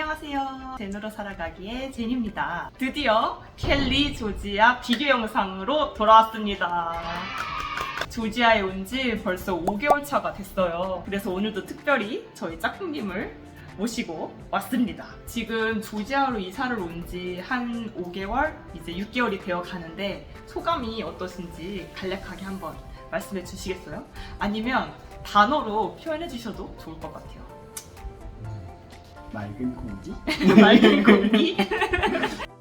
안녕하세요. 제노로 살아가기의 제니입니다. 드디어 켈리 조지아 비교 영상으로 돌아왔습니다. 조지아에 온 지 벌써 5개월 차가 됐어요. 그래서 오늘도 특별히 저희 짝꿍님을 모시고 왔습니다. 지금 조지아로 이사를 온 지 한 5개월, 이제 6개월이 되어 가는데 소감이 어떠신지 간략하게 한번 말씀해 주시겠어요? 아니면 단어로 표현해 주셔도 좋을 것 같아요. 맑은 공기? 맑은 공기.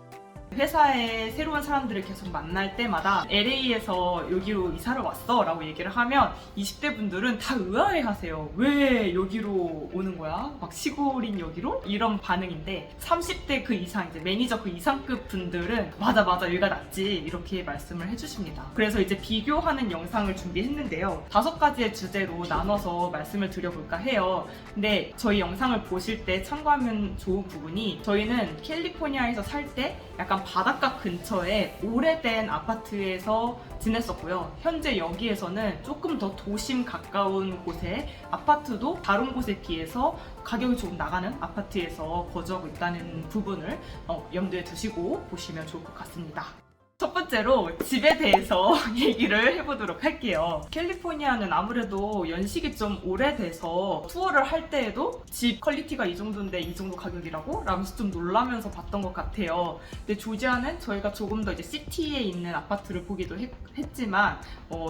회사에 새로운 사람들을 계속 만날 때마다 LA에서 여기로 이사를 왔어 라고 얘기를 하면 20대 분들은 다 의아해 하세요. 왜 여기로 오는 거야? 막 시골인 여기로? 이런 반응인데 30대 그 이상, 이제 매니저 그 이상급 분들은 맞아, 맞아, 여기가 낫지. 이렇게 말씀을 해주십니다. 그래서 이제 비교하는 영상을 준비했는데요. 다섯 가지의 주제로 나눠서 말씀을 드려볼까 해요. 근데 저희 영상을 보실 때 참고하면 좋은 부분이 저희는 캘리포니아에서 살 때 약간 바닷가 근처에 오래된 아파트에서 지냈었고요. 현재 여기에서는 조금 더 도심 가까운 곳에 아파트도 다른 곳에 비해서 가격이 조금 나가는 아파트에서 거주하고 있다는 부분을 어, 염두에 두시고 보시면 좋을 것 같습니다. 첫 번째로 집에 대해서 얘기를 해보도록 할게요. 캘리포니아는 아무래도 연식이 좀 오래돼서 투어를 할 때에도 집 퀄리티가 이 정도인데 이 정도 가격이라고? 라면서 좀 놀라면서 봤던 것 같아요. 근데 조지아는 저희가 조금 더 이제 시티에 있는 아파트를 보기도 했, 지만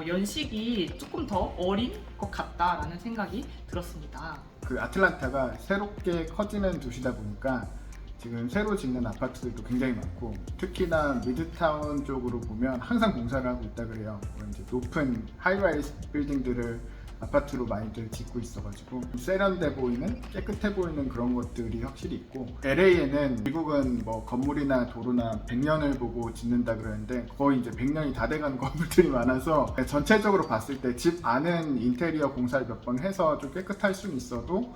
연식이 조금 더 어린 것 같다라는 생각이 들었습니다. 그 아틀란타가 새롭게 커지는 도시다 보니까 지금 새로 짓는 아파트들도 굉장히 많고 특히나 미드타운 쪽으로 보면 항상 공사를 하고 있다 그래요. 뭐 이제 높은 하이라이즈 빌딩들을 아파트로 많이들 짓고 있어가지고 세련돼 보이는 깨끗해 보이는 그런 것들이 확실히 있고 LA에는 미국은 뭐 건물이나 도로나 100년을 보고 짓는다 그러는데 거의 이제 100년이 다 돼가는 건물들이 많아서 전체적으로 봤을 때 집 안은 인테리어 공사를 몇 번 해서 좀 깨끗할 수는 있어도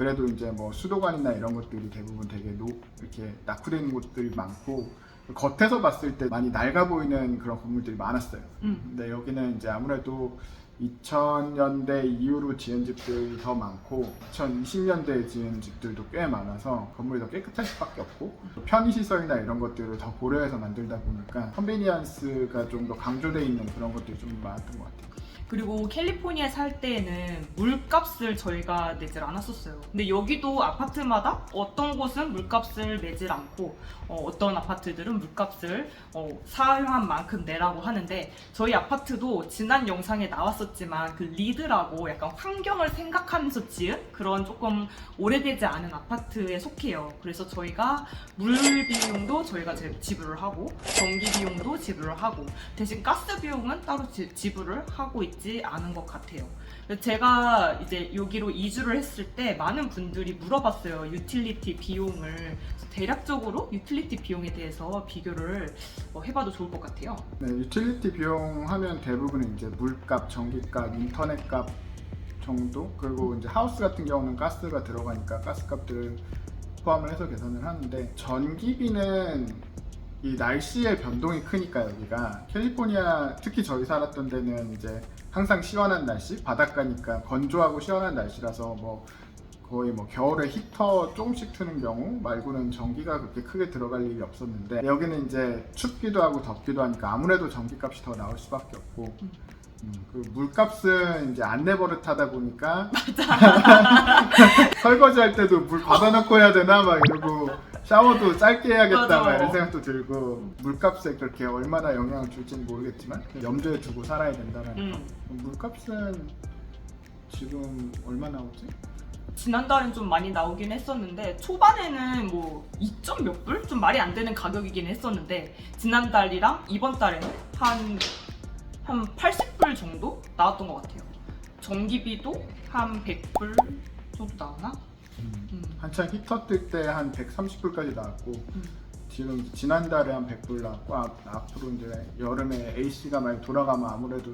그래도 이제 뭐 수도관이나 이런 것들이 대부분 되게 노, 이렇게 낙후된 곳들이 많고 겉에서 봤을 때 많이 낡아 보이는 그런 건물들이 많았어요. 음. 근데 여기는 이제 아무래도 2000년대 이후로 지은 집들이 더 많고 2020년대에 지은 집들도 꽤 많아서 건물이 더 깨끗할 수밖에 없고 또 편의시설이나 이런 것들을 더 고려해서 만들다 보니까 컨비니언스가 좀 더 강조되어 있는 그런 것들이 좀 많았던 것 같아요. 그리고 캘리포니아에 살 때에는 물값을 저희가 내질 않았었어요. 근데 여기도 아파트마다 어떤 곳은 물값을 내질 않고 어, 떤 아파트들은 물값을 어, 사용한 만큼 내라고 하는데 저희 아파트도 지난 영상에 나왔었지만 그 리드라고 약간 환경을 생각하면서 지은 그런 조금 오래되지 않은 아파트에 속해요. 그래서 저희가 물 비용도 저희가 제- 지불을 하고 전기 비용도 지불을 하고 대신 가스 비용은 따로 지, 지불을 하고 있지 않은 것 같아요. 제가 이제 여기로 이주를 했을 때 많은 분들이 물어봤어요. 유틸리티 비용을. 대략적으로 유틸리티 비용에 대해서 비교를 어, 해봐도 좋을 것 같아요. 네, 유틸리티 비용 하면 대부분 이제 물값, 전기값, 인터넷값 정도 그리고 이제 하우스 같은 경우는 가스가 들어가니까 가스값들을 포함을 해서 계산을 하는데 전기비는 이 날씨의 변동이 크니까 여기가. 캘리포니아 특히 저희 살았던 데는 이제 항상 시원한 날씨 바닷가니까 건조하고 시원한 날씨라서 뭐 거의 뭐 겨울에 히터 조금씩 트는 경우 말고는 전기가 그렇게 크게 들어갈 일이 없었는데 여기는 이제 춥기도 하고 덥기도 하니까 아무래도 전기값이 더 나올 수밖에 없고. 음, 그 물값은 이제 안 내버릇 하다 보니까 설거지 할 때도 물 받아놓고 해야 되나? 막 이러고 샤워도 짧게 해야겠다. 막 이런 생각도 들고 물값에 그렇게 얼마나 영향을 줄지는 모르겠지만 염두에 두고 살아야 된다는 음. 물값은 지금 얼마 나오지? 지난달엔 좀 많이 나오긴 했었는데 초반에는 뭐 2점 몇 불? 좀 말이 안 되는 가격이긴 했었는데 지난달이랑 이번 달에는 한, 한 80불 정도 나왔던 것 같아요. 전기비도 한 100불 정도 나오나? 음. 한창 히터 뜰 때 한 130불까지 나왔고 음. 지금 지난달에 한 100불 나왔고 아, 앞으로 이제 여름에 AC가 많이 돌아가면 아무래도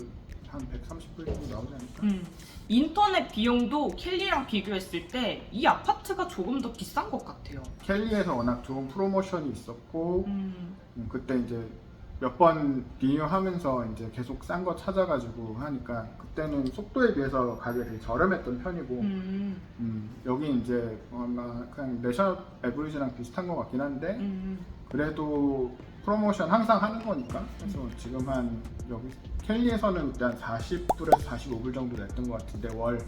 한 130불 정도 나오지 않을까? 음. 인터넷 비용도 켈리랑 비교했을 때 이 아파트가 조금 더 비싼 것 같아요. 켈리에서 워낙 좋은 프로모션이 있었고 음. 음, 그때 이제 몇 번 리뉴하면서 이제 계속 싼 거 찾아가지고 하니까 그때는 속도에 비해서 가격이 저렴했던 편이고 음, 음, 여기 이제 아마 그냥 내셔널 에브리지랑 비슷한 것 같긴 한데 음. 그래도 프로모션 항상 하는 거니까. 그래서 지금 한 여기 켈리에서는 일단 40불에서 45불 정도 냈던 것 같은데 월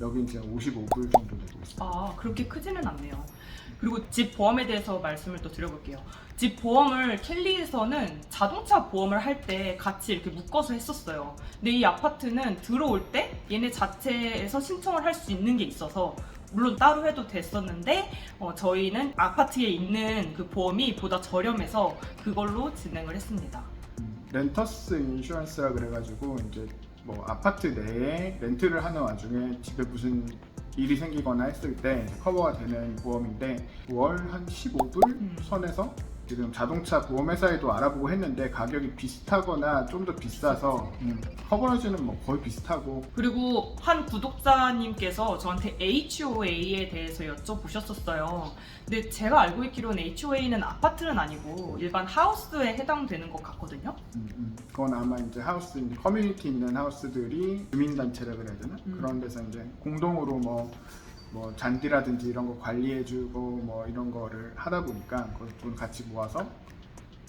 여기 이제 55불 정도 내고 있어요. 아 그렇게 크지는 않네요. 그리고 집 보험에 대해서 말씀을 또 드려볼게요. 집 보험을 켈리에서는 자동차 보험을 할 때 같이 이렇게 묶어서 했었어요. 근데 이 아파트는 들어올 때 얘네 자체에서 신청을 할 수 있는 게 있어서 물론 따로 해도 됐었는데 어, 저희는 아파트에 있는 그 보험이 보다 저렴해서 그걸로 진행을 했습니다. 음, 렌터스 인슈런스라 그래가지고 이제 뭐 아파트 내에 렌트를 하는 와중에 집에 무슨 일이 생기거나 했을 때 커버가 되는 보험인데 월 한 15불 음. 선에서 지금 자동차 보험회사에도 알아보고 했는데 가격이 비슷하거나 좀 더 비싸서 음, 커버리지는 뭐 거의 비슷하고 그리고 한 구독자님께서 저한테 HOA에 대해서 여쭤보셨었어요. 근데 제가 알고 있기로는 HOA는 아파트는 아니고 일반 하우스에 해당되는 것 같거든요. 음, 음. 그건 아마 이제 하우스 이제 커뮤니티 있는 하우스들이 주민단체라 그래야 되나 음. 그런 데서 이제 공동으로 뭐, 뭐 잔디라든지 이런 거 관리해주고 뭐 이런 거를 하다 보니까 그걸 돈 같이 모아서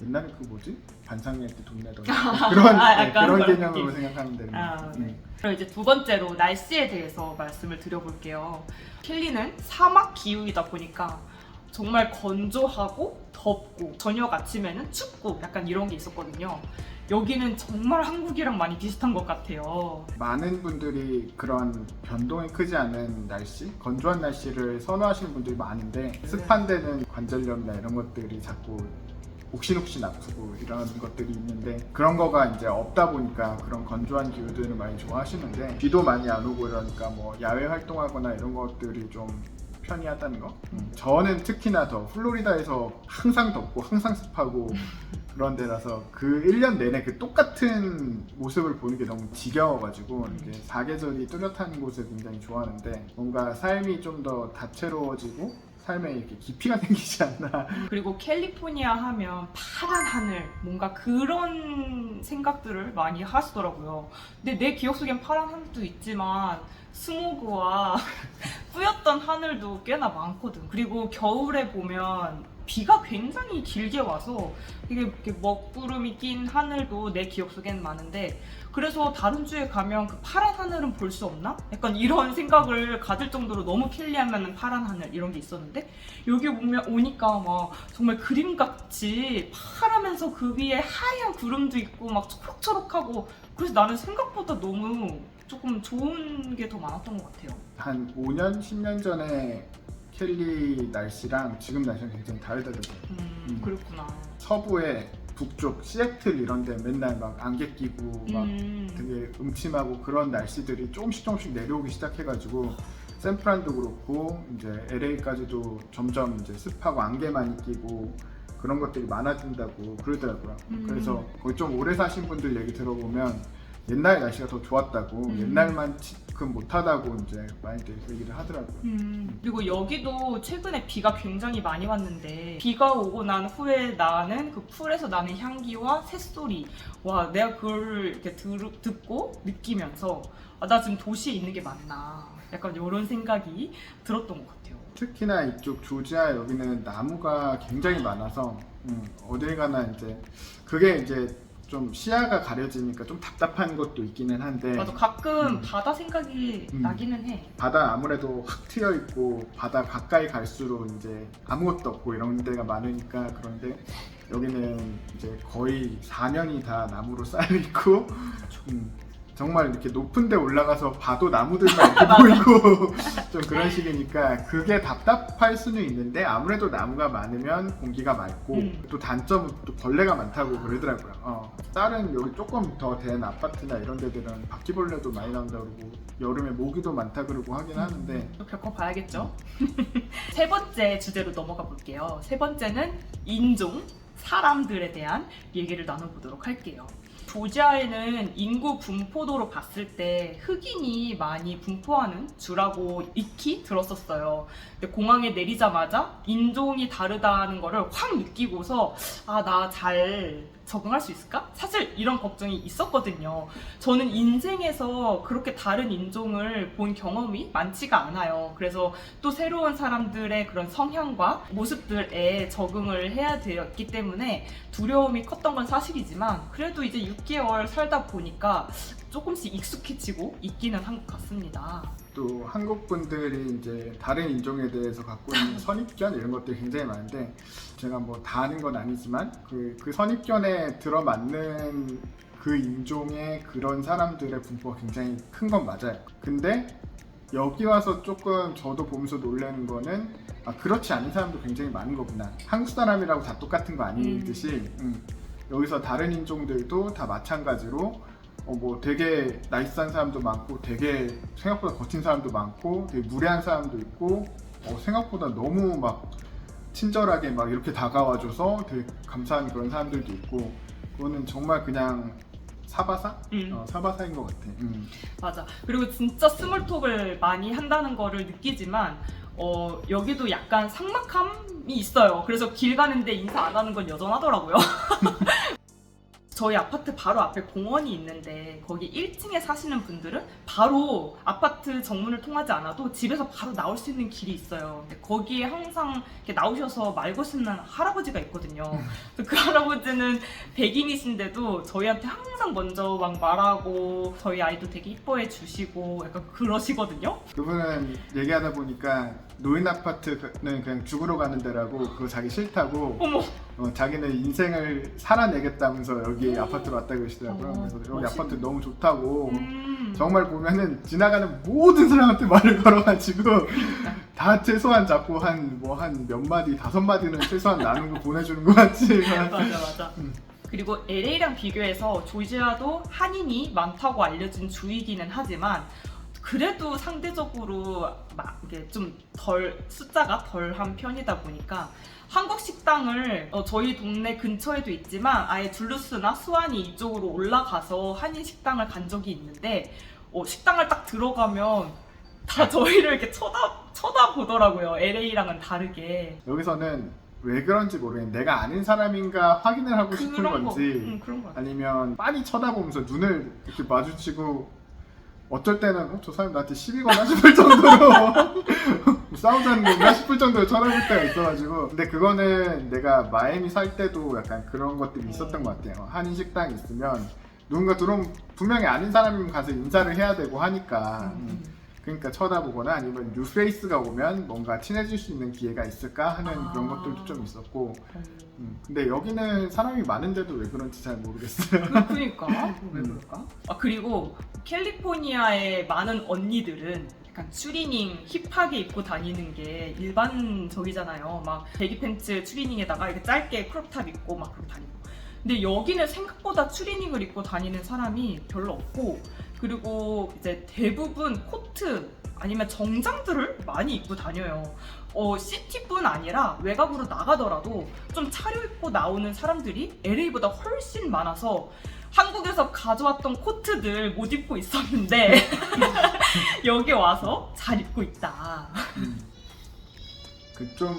옛날에 그 뭐지 반상회 때 돈 내던 그런 아, 네, 약간 그런 그런 개념으로 느낌. 생각하면 되는 아, 거죠. 네. 음. 그리고 이제 두 번째로 날씨에 대해서 말씀을 드려볼게요. 켈리는 사막 기후이다 보니까 정말 건조하고 덥고 저녁 아침에는 춥고 약간 이런 게 있었거든요. 여기는 정말 한국이랑 많이 비슷한 것 같아요. 많은 분들이 그런 변동이 크지 않은 날씨, 건조한 날씨를 선호하시는 분들이 많은데 습한 데는 관절염이나 이런 것들이 자꾸 옥신옥신 아프고 이런 것들이 있는데 그런 거가 이제 없다 보니까 그런 건조한 기후들을 많이 좋아하시는데 비도 많이 안 오고 이러니까 뭐 야외 활동하거나 이런 것들이 좀 편리하다는 거. 음, 저는 특히나 더 플로리다에서 항상 덥고 항상 습하고 그런 데라서 그 1년 내내 그 똑같은 모습을 보는 게 너무 지겨워가지고 음. 이렇게 사계절이 뚜렷한 곳을 굉장히 좋아하는데 뭔가 삶이 좀 더 다채로워지고 삶에 이렇게 깊이가 생기지 않나 그리고 캘리포니아 하면 파란 하늘 뭔가 그런 생각들을 많이 하시더라고요. 근데 내 기억 속엔 파란 하늘도 있지만 스모그와 뿌였던 하늘도 꽤나 많거든. 그리고 겨울에 보면 비가 굉장히 길게 와서 이게 먹구름이 낀 하늘도 내 기억 속엔 많은데 그래서 다른 주에 가면 그 파란 하늘은 볼 수 없나? 약간 이런 생각을 가질 정도로 너무 캘리하면 파란 하늘 이런 게 있었는데 여기 보면 오니까 막 정말 그림같이 파라면서 그 위에 하얀 구름도 있고 막 초록초록하고 그래서 나는 생각보다 너무 조금 좋은 게 더 많았던 것 같아요. 한 5년 10년 전에 켈리 날씨랑 지금 날씨랑 굉장히 다르다더라고요 음, 음. 그렇구나. 서부의 북쪽 시애틀 이런 데 맨날 막 안개 끼고 막 음, 되게 음침하고 그런 날씨들이 조금씩 조금씩 내려오기 시작해가지고 샌프란도 그렇고 이제 LA까지도 점점 이제 습하고 안개 많이 끼고 그런 것들이 많아진다고 그러더라고요. 음. 그래서 거기 좀 오래 사신 분들 얘기 들어보면 옛날 날씨가 더 좋았다고 음. 옛날만큼 못하다고 이제 많이들 얘기를 하더라고요. 음, 그리고 여기도 최근에 비가 굉장히 많이 왔는데 비가 오고 난 후에 나는 그 풀에서 나는 향기와 새소리 와 내가 그걸 이렇게 들, 듣고 느끼면서 아, 나 지금 도시에 있는 게 맞나 약간 이런 생각이 들었던 것 같아요. 특히나 이쪽 조지아 여기는 나무가 굉장히 많아서 음, 어딜 가나 이제 그게 이제 좀 시야가 가려지니까 좀 답답한 것도 있기는 한데 맞아 가끔 음. 바다 생각이 음. 나기는 해. 바다 아무래도 확 트여 있고 바다 가까이 갈수록 이제 아무것도 없고 이런 데가 많으니까 그런데 여기는 이제 거의 4년이 다 나무로 쌓여 있고 음, 정말 이렇게 높은 데 올라가서 봐도 나무들만 이렇게 보이고 좀 그런 식이니까 그게 답답할 수는 있는데 아무래도 나무가 많으면 공기가 맑고 음. 또 단점은 또 벌레가 많다고 그러더라고요. 어. 다른 여기 조금 더 된 아파트나 이런 데들은 바퀴벌레도 많이 나온다 그러고 여름에 모기도 많다 그러고 하긴 하는데 또 겪어 봐야겠죠. 세 번째 주제로 넘어가 볼게요. 세 번째는 인종. 사람들에 대한 얘기를 나눠보도록 할게요. 조지아에는 인구 분포도로 봤을 때 흑인이 많이 분포하는 주라고 익히 들었었어요. 공항에 내리자마자 인종이 다르다는 거를 확 느끼고서 아, 나 잘 적응할 수 있을까? 사실 이런 걱정이 있었거든요. 저는 인생에서 그렇게 다른 인종을 본 경험이 많지가 않아요. 그래서 또 새로운 사람들의 그런 성향과 모습들에 적응을 해야 되었기 때문에 두려움이 컸던 건 사실이지만 그래도 이제 6개월 살다 보니까 조금씩 익숙해지고 있기는 한 것 같습니다. 또 한국 분들이 이제 다른 인종에 대해서 갖고 있는 선입견 이런 것들이 굉장히 많은데 제가 뭐 다 아는 건 아니지만 그, 그 선입견에 들어맞는 그 인종의 그런 사람들의 분포가 굉장히 큰 건 맞아요. 근데 여기 와서 조금 저도 보면서 놀라는 거는 아, 그렇지 않은 사람도 굉장히 많은 거구나. 한국 사람이라고 다 똑같은 거 아니듯이 음, 여기서 다른 인종들도 다 마찬가지로 어, 뭐 되게 나이스한 사람도 많고 되게 생각보다 거친 사람도 많고 되게 무례한 사람도 있고 어, 생각보다 너무 막 친절하게 막 이렇게 다가와줘서 되게 감사한 그런 사람들도 있고 그거는 정말 그냥 사바사? 음. 어, 사바사인 것 같아. 음. 맞아. 그리고 진짜 스몰톡을 많이 한다는 거를 느끼지만 어, 여기도 약간 삭막함이 있어요. 그래서 길 가는데 인사 안 하는 건 여전하더라고요. 저희 아파트 바로 앞에 공원이 있는데 거기 1층에 사시는 분들은 바로 아파트 정문을 통하지 않아도 집에서 바로 나올 수 있는 길이 있어요. 근데 거기에 항상 이렇게 나오셔서 말 거시는 할아버지가 있거든요. 그래서 그 할아버지는 백인이신데도 저희한테 항상 먼저 막 말하고 저희 아이도 되게 이뻐해 주시고 약간 그러시거든요. 그분은 얘기하다 보니까 노인 아파트는 그냥 죽으러 가는 데라고 그거 자기 싫다고 어머, 어, 자기는 인생을 살아내겠다면서 여기 음. 아파트로 왔다 그러시더라고요. 어, 그래서 여기 멋있네. 아파트 너무 좋다고. 음. 정말 보면은 지나가는 모든 사람한테 말을 걸어가지고 다 최소한 잡고 한 뭐 한 몇 마디 다섯 마디는 최소한 거 보내주는 것 같지. 맞아 맞아. 음. 그리고 LA랑 비교해서 조지아도 한인이 많다고 알려진 주이기는 하지만 그래도 상대적으로 막 이게 좀 덜 숫자가 덜한 편이다 보니까 한국 식당을 어, 저희 동네 근처에도 있지만 아예 둘루스나 수완이 이쪽으로 올라가서 한인 식당을 간 적이 있는데 어, 식당을 딱 들어가면 다 저희를 이렇게 쳐다 쳐다보더라고요. LA랑은 다르게. 여기서는 왜 그런지 모르겠는데 내가 아는 사람인가 확인을 하고 싶은 그런 거, 건지 음, 그런 거. 같아요. 아니면 빤히 쳐다보면서 눈을 이렇게 마주치고 어쩔 때는 어, 저 사람 나한테 시비 거나 싶을 정도로 뭐 싸우자는 건가 싶을 정도로 쳐다볼 때가 있어가지고. 근데 그거는 내가 마이애미 살 때도 약간 그런 것들이 있었던 것 같아요. 한인 식당 있으면. 누군가 들어오면 분명히 아는 사람이면 가서 인사를 해야 되고 하니까. 음. 음. 그러니까 쳐다보거나 아니면 뉴페이스가 오면 뭔가 친해질 수 있는 기회가 있을까 하는 아. 그런 것들도 좀 있었고 음. 음, 근데 여기는 사람이 많은데도 왜 그런지 잘 모르겠어요 그- 그니까 왜 음. 그럴까? 아 그리고 캘리포니아의 많은 언니들은 약간 추리닝 힙하게 입고 다니는 게 일반적이잖아요. 막 베기 팬츠 추리닝에다가 이렇게 짧게 크롭탑 입고 막 그렇게 다니고. 근데 여기는 생각보다 추리닝을 입고 다니는 사람이 별로 없고 그리고 이제 대부분 코트 아니면 정장들을 많이 입고 다녀요. 어, 시티뿐 아니라 외곽으로 나가더라도 좀 차려입고 나오는 사람들이 LA보다 훨씬 많아서 한국에서 가져왔던 코트들 못 입고 있었는데 여기 와서 잘 입고 있다. 그좀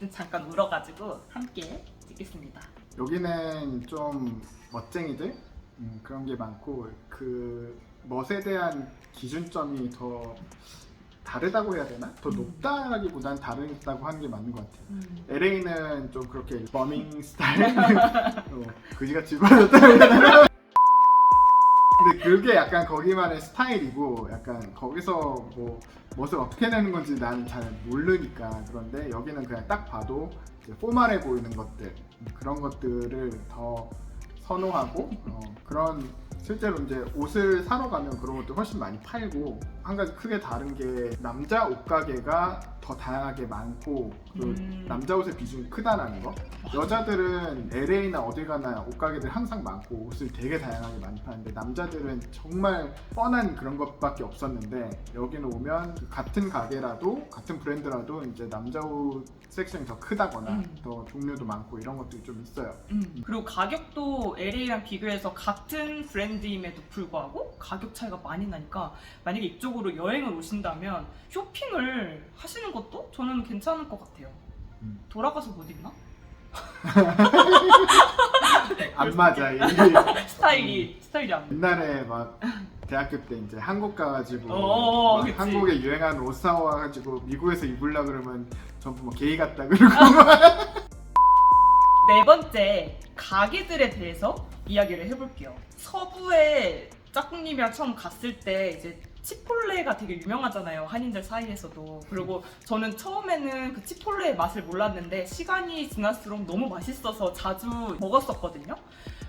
잠깐 울어가지고 함께 찍겠습니다. 여기는 좀 멋쟁이들 음, 그런 게 많고 그 멋에 대한 기준점이 더 다르다고 해야 되나? 더 음. 높다라기보단 다르다고 하는 게 맞는 것 같아요. 음. LA는 좀 그렇게 버밍 스타일 어, 그지같이 입어졌다 해야 되나? 근데 그게 약간 거기만의 스타일이고 약간 거기서 뭐 멋을 어떻게 내는 건지 나는 잘 모르니까 그런데 여기는 그냥 딱 봐도 포멀해 보이는 것들 음, 그런 것들을 더 선호하고 어, 그런 실제로 이제 옷을 사러 가면 그런 것도 훨씬 많이 팔고 한 가지 크게 다른 게 남자 옷가게가 더 다양하게 많고 그 음. 남자 옷의 비중이 크다라는 거. 여자들은 LA나 어딜 가나 옷가게들 항상 많고 옷을 되게 다양하게 많이 파는데 남자들은 정말 뻔한 그런 것밖에 없었는데 여기는 오면 그 같은 가게라도 같은 브랜드라도 이제 남자 옷 섹션이 더 크다거나 음. 더 종류도 많고 이런 것들이 좀 있어요. 음. 그리고 가격도 LA랑 비교해서 같은 브랜드임에도 불구하고 가격 차이가 많이 나니까 만약에 이쪽 으로 여행을 오신다면 쇼핑을 하시는 것도 저는 괜찮을 것 같아요. 음. 돌아가서 못 입나? 안 맞아. 이게 스타일이 스타일이 안. 옛날에 막 대학교 때 이제 한국 가가지고 어, 막 그치. 한국에 유행하는 옷 사와가지고 미국에서 입으려 그러면 전부 뭐 게이 같다 그러고 네 번째 가게들에 대해서 이야기를 해볼게요. 서부에 짝꿍님이랑 처음 갔을 때 이제 치폴레가 되게 유명하잖아요 한인들 사이에서도. 그리고 저는 처음에는 그 치폴레의 맛을 몰랐는데 시간이 지날수록 너무 맛있어서 자주 먹었었거든요.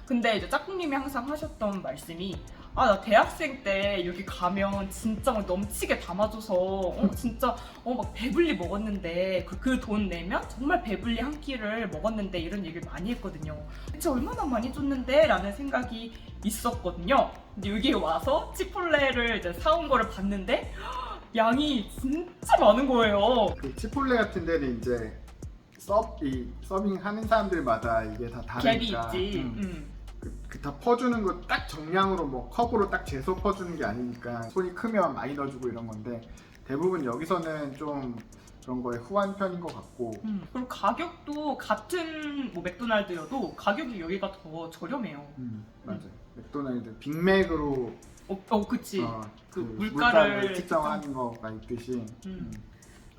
근데 이제 짝꿍님이 항상 하셨던 말씀이 아 나 대학생 때 여기 가면 진짜 막 넘치게 담아줘서 어 진짜 어 막 배불리 먹었는데 그 돈 내면 정말 배불리 한 끼를 먹었는데 이런 얘기를 많이 했거든요. 대체 얼마나 많이 줬는데? 라는 생각이 있었거든요. 근데 여기 와서 치폴레를 이제 사온 거를 봤는데 양이 진짜 많은 거예요. 그 치폴레 같은 데는 이제 서이 서빙 하는 사람들마다 이게 다 갭이 다르니까 있지. 음, 음. 그 다 퍼주는 거 딱 정량으로 뭐 컵으로 딱 재서 퍼주는 게 아니니까 손이 크면 많이 넣어주고 이런 건데 대부분 여기서는 좀 그런 거에 후한 편인 것 같고 음. 그리고 가격도 같은 뭐 맥도날드여도 가격이 여기가 더 저렴해요. 음, 맞아요 맥도날드 빅맥으로 어, 어 그치. 어, 그그 물가를 물가를 측정하는 거가 있듯이 음. 음.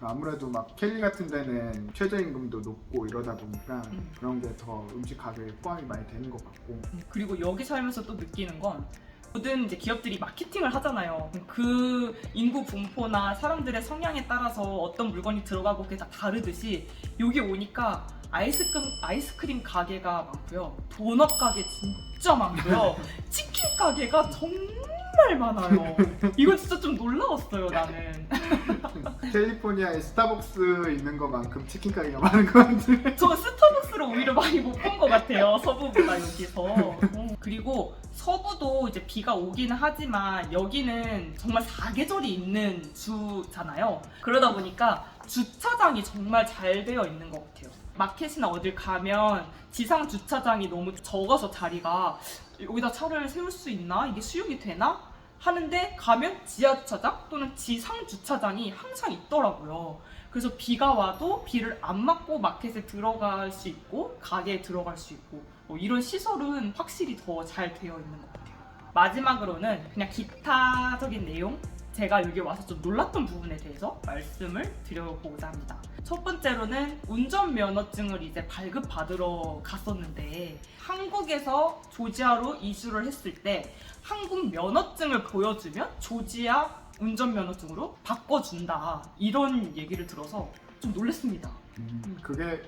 아무래도 막 켈리 같은 데는 최저임금도 높고 이러다 보니까 음. 그런 게 더 음식 가격에 포함이 많이 되는 것 같고 음, 그리고 여기 살면서 또 느끼는 건 모든 이제 기업들이 마케팅을 하잖아요. 그 인구 분포나 사람들의 성향에 따라서 어떤 물건이 들어가고 그게 다 다르듯이 여기 오니까 아이스크림 아이스크림 가게가 많고요. 도넛 가게 진짜 많고요. 치킨 가게가 정말 많아요. 이거 진짜 좀 놀라웠어요, 나는. 캘리포니아에 스타벅스 있는 것만큼 치킨 가게가 많은 것 같은데 저 스타벅스를 오히려 많이 못 본 것 같아요. 서부보다 여기서. 어, 그리고 서부도 이제 비가 오기는 하지만 여기는 정말 사계절이 있는 주잖아요. 그러다 보니까 주차장이 정말 잘 되어 있는 것 같아요. 마켓이나 어딜 가면 지상 주차장이 너무 적어서 자리가 여기다 차를 세울 수 있나? 이게 수용이 되나? 하는데 가면 지하 주차장 또는 지상 주차장이 항상 있더라고요. 그래서 비가 와도 비를 안 맞고 마켓에 들어갈 수 있고 가게에 들어갈 수 있고 뭐 이런 시설은 확실히 더 잘 되어 있는 것 같아요. 마지막으로는 그냥 기타적인 내용 제가 여기 와서 좀 놀랐던 부분에 대해서 말씀을 드려보고자 합니다. 첫 번째로는 운전면허증을 이제 발급받으러 갔었는데 한국에서 조지아로 이주를 했을 때 한국 면허증을 보여주면 조지아 운전면허증으로 바꿔준다 이런 얘기를 들어서 좀 놀랐습니다. 음, 그게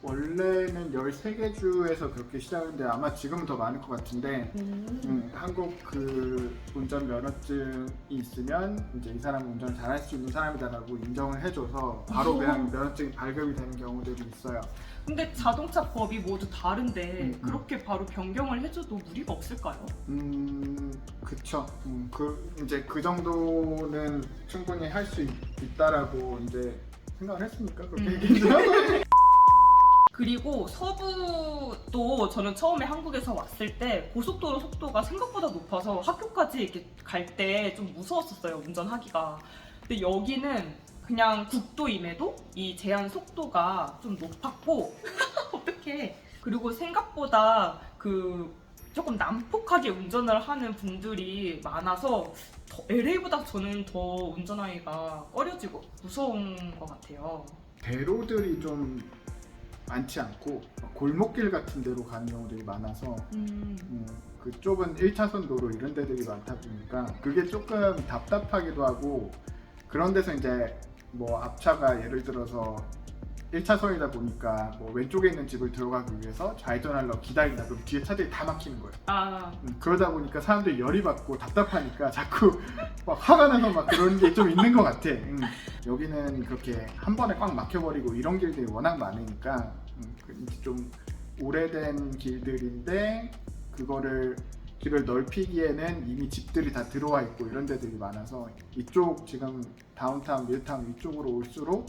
원래는 13개 주에서 그렇게 시작했는데 아마 지금은 더 많을 것 같은데 음, 한국 그 운전 면허증이 있으면 이제 이 사람 운전 잘할 수 있는 사람이다라고 인정을 해줘서 바로 오. 그냥 면허증이 발급이 되는 경우들이 있어요. 근데 자동차 법이 모두 다른데 음, 음. 그렇게 바로 변경을 해줘도 무리가 없을까요? 음, 그쵸. 음, 그 이제 그 정도는 충분히 할 수 있다라고 이제 생각을 했으니까 그렇게 음. 얘기했죠. 그리고 서부도 저는 처음에 한국에서 왔을 때 고속도로 속도가 생각보다 높아서 학교까지 이렇게 갈 때 좀 무서웠었어요 운전하기가. 근데 여기는 그냥 국도임에도 이 제한 속도가 좀 높았고 어떻게 그리고 생각보다 그 조금 난폭하게 운전을 하는 분들이 많아서 더, LA보다 저는 더 운전하기가 꺼려지고 무서운 것 같아요. 대로들이 좀 많지 않고 골목길 같은 데로 가는 경우들이 많아서 음. 음, 그 좁은 1차선 도로 이런 데들이 많다 보니까 그게 조금 답답하기도 하고 그런 데서 이제 뭐 앞차가 예를 들어서 1차선이다 보니까 뭐 왼쪽에 있는 집을 들어가기 위해서 좌회전하려고 기다린다 그럼 뒤에 차들이 다 막히는 거예요. 아 음, 그러다 보니까 사람들이 열이 받고 답답하니까 자꾸 막 화가 나서 막 그런 게 좀 있는 것 같아. 음, 여기는 그렇게 한 번에 꽉 막혀버리고 이런 길들이 워낙 많으니까 음, 그좀 오래된 길들인데 그거를 길을 넓히기에는 이미 집들이 다 들어와 있고 이런 데들이 많아서 이쪽 지금 다운타운, 밀타운 이쪽으로 올수록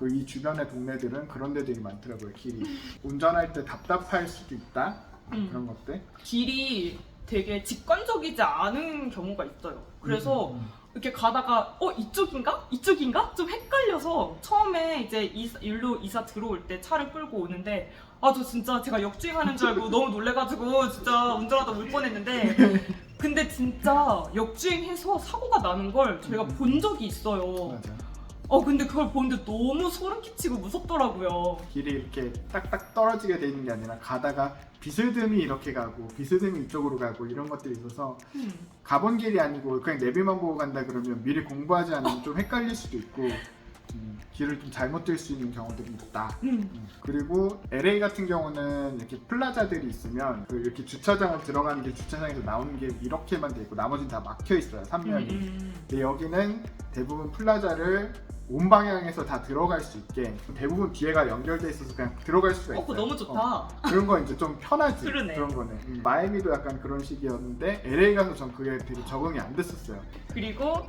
그 이 주변의 동네들은 그런 데들이 많더라고요 길이. 운전할 때 답답할 수도 있다? 음. 그런 것들? 길이 되게 직관적이지 않은 경우가 있어요. 그래서 음, 이렇게 가다가 어 이쪽인가? 이쪽인가? 좀 헷갈려서 처음에 이제 이사, 일로 이사 들어올 때 차를 끌고 오는데 아 저 진짜 제가 역주행하는 줄 알고 너무 놀래가지고 진짜 운전하다 울 뻔했는데 근데 진짜 역주행해서 사고가 나는 걸 저희가 본 적이 있어요. 맞아 어 근데 그걸 보는데 너무 소름 끼치고 무섭더라고요. 길이 이렇게 딱딱 떨어지게 돼 있는 게 아니라 가다가 비스듬히 이렇게 가고 비스듬히 이쪽으로 가고 이런 것들이 있어서 음. 가본 길이 아니고 그냥 내비만 보고 간다 그러면 미리 공부하지 않으면 좀 헷갈릴 수도 있고 음, 길을 좀 잘못 들 수 있는 경우들이 있다. 음. 음, 그리고 LA 같은 경우는 이렇게 플라자들이 있으면 그 이렇게 주차장을 들어가는 길 주차장에서 나오는 길 이렇게만 돼 있고 나머지는 다 막혀 있어요. 음, 삼면이. 음. 근데 여기는 대부분 플라자를 온 방향에서 다 들어갈 수 있게 대부분 뒤에가 연결돼 있어서 그냥 들어갈 수가 어 있어요. 그거 너무 좋다. 어, 그런 거 이제 좀 편하지. 그러네. 런 거네. 음, 마이애미도 약간 그런 식이었는데 LA 가서 전 그게 되게 적응이 안 됐었어요. 그리고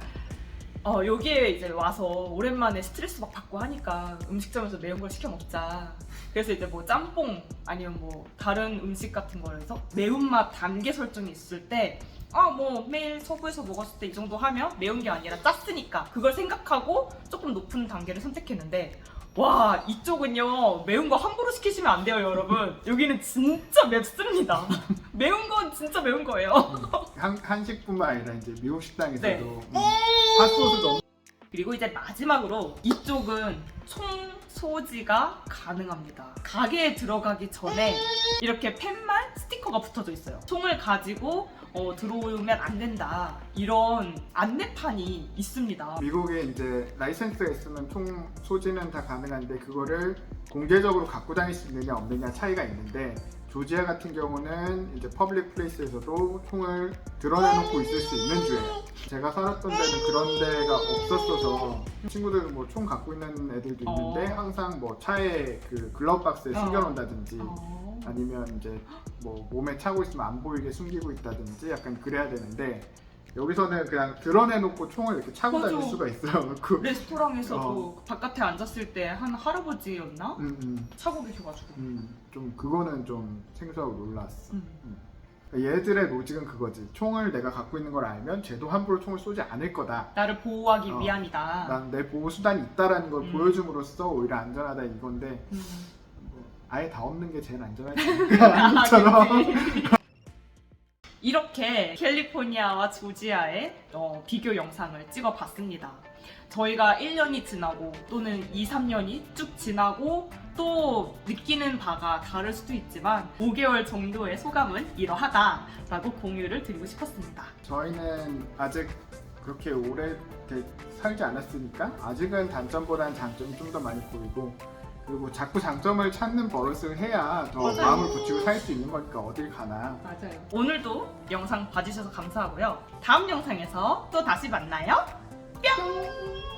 어, 여기에 이제 와서 오랜만에 스트레스 막 받고 하니까 음식점에서 매운 걸 시켜 먹자. 그래서 이제 뭐 짬뽕 아니면 뭐 다른 음식 같은 거에서 매운맛 단계 설정이 있을 때 아, 뭐 매일 서부에서 먹었을 때 이 정도 하면 매운 게 아니라 짰으니까 그걸 생각하고 조금 높은 단계를 선택했는데 와 이쪽은요 매운 거 함부로 시키시면 안 돼요 여러분 여기는 진짜 맵습니다 매운 건 진짜 매운 거예요 한, 한식뿐만 아니라 이제 미국 식당에서도 네. 음, 핫소스 너무 그리고 이제 마지막으로 이쪽은 총 소지가 가능합니다. 가게에 들어가기 전에 이렇게 팻말 스티커가 붙어져 있어요. 총을 가지고 어, 들어오면 안 된다. 이런 안내판이 있습니다. 미국에 이제 라이센스가 있으면 총 소지는 다 가능한데 그거를 공개적으로 갖고 다닐 수 있느냐 없느냐 차이가 있는데 조지아 같은 경우는 이제 퍼블릭 플레이스에서도 총을 드러내놓고 있을 수 있는 주예요. 제가 살았던 데는 그런 데가 없었어서 친구들 뭐총 갖고 있는 애들도 있는데 어. 항상 뭐 차에 그 글러브 박스에 어. 숨겨놓는다든지 어. 아니면 이제 뭐 몸에 차고 있으면 안 보이게 숨기고 있다든지 약간 그래야 되는데 여기서는 그냥 드러내놓고 총을 이렇게 차고 맞아. 다닐 수가 있어요. 그, 레스토랑에서도 바깥에 앉았을 때 한 할아버지였나? 음, 음, 차고 계셔가지고. 음, 좀 그거는 좀 생소하고 놀랐어. 음. 얘들의 로직은 그거지. 총을 내가 갖고 있는 걸 알면 쟤도 함부로 총을 쏘지 않을 거다. 나를 보호하기 어. 위함이다. 난 내 보호 수단이 있다라는 걸 음. 보여줌으로써 오히려 안전하다 이건데 음. 뭐 아예 다 없는 게 제일 안전하지 한국처럼. 아, 그치. 이렇게 캘리포니아와 조지아의 어, 비교 영상을 찍어봤습니다. 저희가 1년이 지나고 또는 2, 3년이 쭉 지나고 또 느끼는 바가 다를 수도 있지만 5개월 정도의 소감은 이러하다라고 공유를 드리고 싶었습니다. 저희는 아직 그렇게 오래 되- 살지 않았으니까 아직은 단점보다는 장점이 좀 더 많이 보이고 그리고 자꾸 장점을 찾는 버릇을 해야 더 맞아요. 마음을 붙이고 살 수 있는 거니까 어딜 가나 맞아요. 오늘도 영상 봐주셔서 감사하고요. 다음 영상에서 또 다시 만나요. 뿅!